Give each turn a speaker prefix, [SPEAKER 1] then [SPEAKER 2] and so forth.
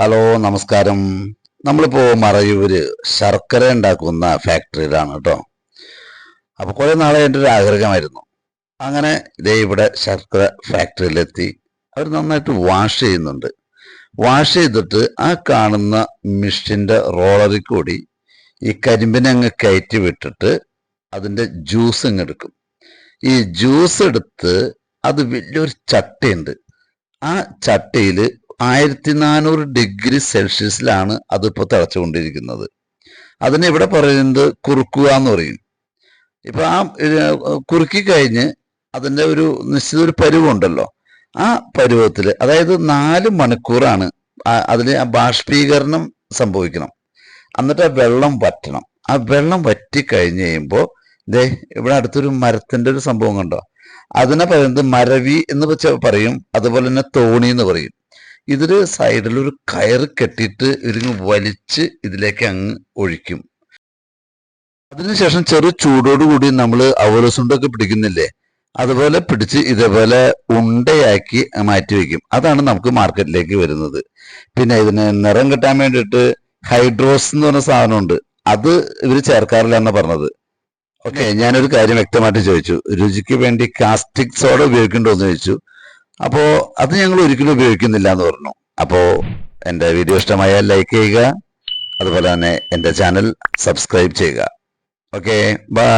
[SPEAKER 1] Hello നമസ്കാരം. നമ്മളിപ്പോൾ മറയൂര് ശർക്കര ഉണ്ടാക്കുന്ന ഫാക്ടറിയിലാണ് കേട്ടോ അപ്പോൾ കുറേ നാളെ എന്റെ ഒരു ആഗ്രഹമായിരുന്നു. അങ്ങനെ ഇതേ ഇവിടെ ശർക്കര ഫാക്ടറിയിലെത്തി. അവർ നന്നായിട്ട് വാഷ് ചെയ്യുന്നുണ്ട്. വാഷ് ചെയ്തിട്ട് ആ കാണുന്ന മിഷീന്റെ റോളറിൽ കൂടി ഈ കരിമ്പിനെ അങ്ങ് കയറ്റി വിട്ടിട്ട് അതിന്റെ ജ്യൂസ് അങ്ങ് എടുക്കും. ഈ ജ്യൂസ് എടുത്ത് അത് വലിയൊരു ചട്ടയുണ്ട്. ആ ചട്ടയിൽ ആയിരത്തി നാനൂറ് ഡിഗ്രി സെൽഷ്യസിലാണ് അതിപ്പോൾ തിളച്ചുകൊണ്ടിരിക്കുന്നത്. അതിനെ ഇവിടെ പറയുന്നത് കുറുക്കുക എന്ന് പറയും. ഇപ്പൊ ആ കുറുക്കി കഴിഞ്ഞ് അതിന്റെ ഒരു നിശ്ചിത ഒരു പരുവുണ്ടല്ലോ. ആ പരുവത്തിൽ അതായത് നാല് മണിക്കൂറാണ് അതിന് ബാഷ്പീകരണം സംഭവിക്കണം. എന്നിട്ട് ആ വെള്ളം വറ്റണം. ആ വെള്ളം വറ്റി കഴിഞ്ഞ് കഴിയുമ്പോൾ ദേ ഇവിടെ അടുത്തൊരു മരത്തിന്റെ ഒരു സംഭവം കണ്ടോ? അതിനെ പറയുന്നത് മരവി എന്ന് വെച്ച പറയും. അതുപോലെ തന്നെ തോണി എന്ന് പറയും. ഇതിൽ സൈഡിൽ ഒരു കയർ കെട്ടിയിട്ട് ഇതിങ്ങ് വലിച്ച് ഇതിലേക്ക് അങ്ങ് ഒഴിക്കും. അതിനുശേഷം ചെറു ചൂടോടുകൂടി നമ്മൾ അവലസുണ്ടൊക്കെ പിടിക്കുന്നില്ലേ? അതുപോലെ പിടിച്ച് ഇതേപോലെ ഉണ്ടയാക്കി മാറ്റി വെക്കും അതാണ് നമുക്ക് മാർക്കറ്റിലേക്ക് വരുന്നത്. പിന്നെ ഇതിന് നിറം കിട്ടാൻ വേണ്ടിയിട്ട് ഹൈഡ്രോസ് എന്ന് പറഞ്ഞ സാധനമുണ്ട്. അത് ഇവർ ചേർക്കാറില്ല എന്നാ പറഞ്ഞത്. ഓക്കെ ഞാനൊരു കാര്യം വ്യക്തമായിട്ട് ചോദിച്ചു. രുചിക്ക് വേണ്ടി കാസ്റ്റിക് സോഡ ഉപയോഗിക്കണ്ടോ എന്ന് ചോദിച്ചു. അപ്പോ അത് ഞങ്ങൾ ഒരിക്കലും ഉപയോഗിക്കുന്നില്ല എന്ന് പറഞ്ഞു. അപ്പോ എന്റെ വീഡിയോ ഇഷ്ടമായാൽ ലൈക്ക് ചെയ്യുക. അതുപോലെ തന്നെ എന്റെ ചാനൽ സബ്സ്ക്രൈബ് ചെയ്യുക. Okay bye